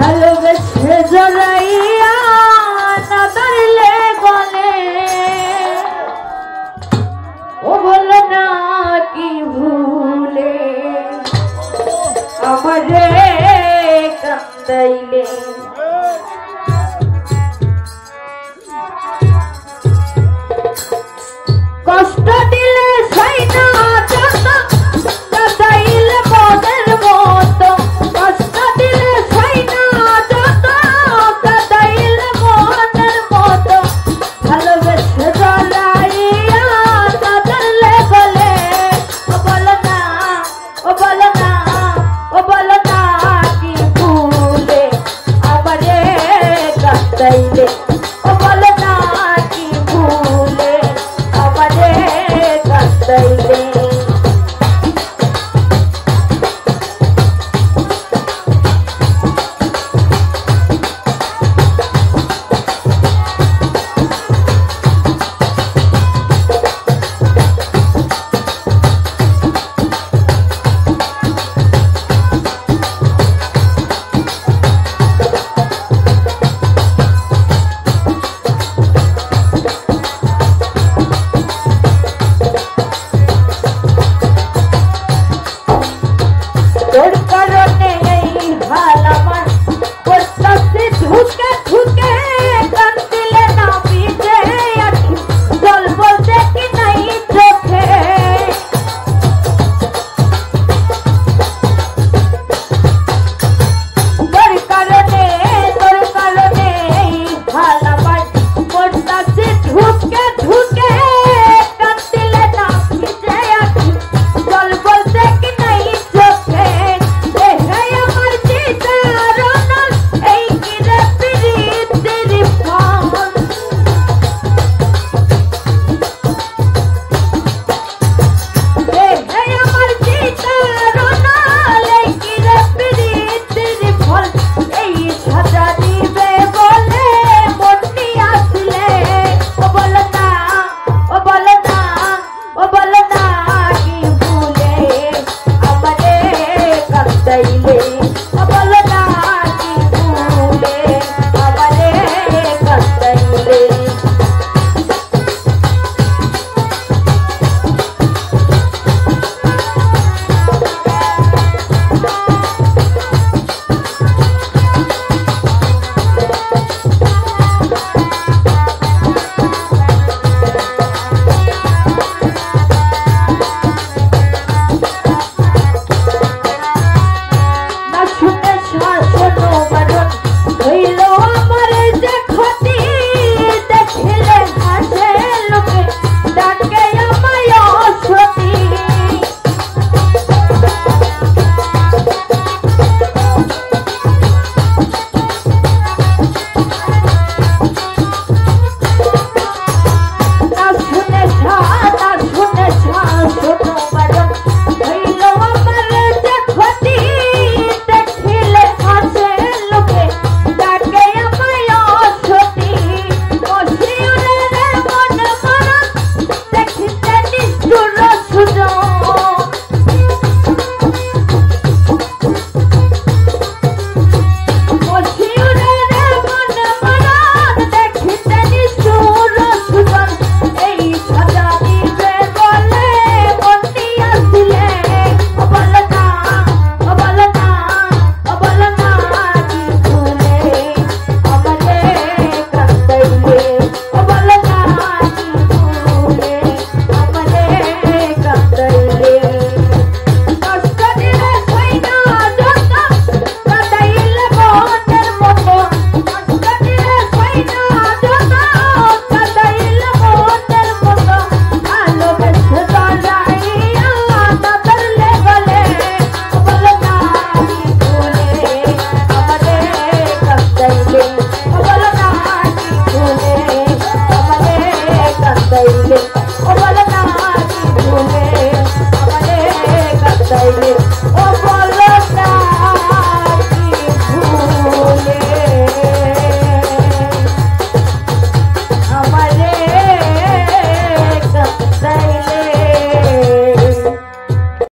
ভালোবেসে জড়াইয়া না ধরলে বলে। ও বলল না কি ভুলে আমারে কান্দাইলে। ಕೈಗೆ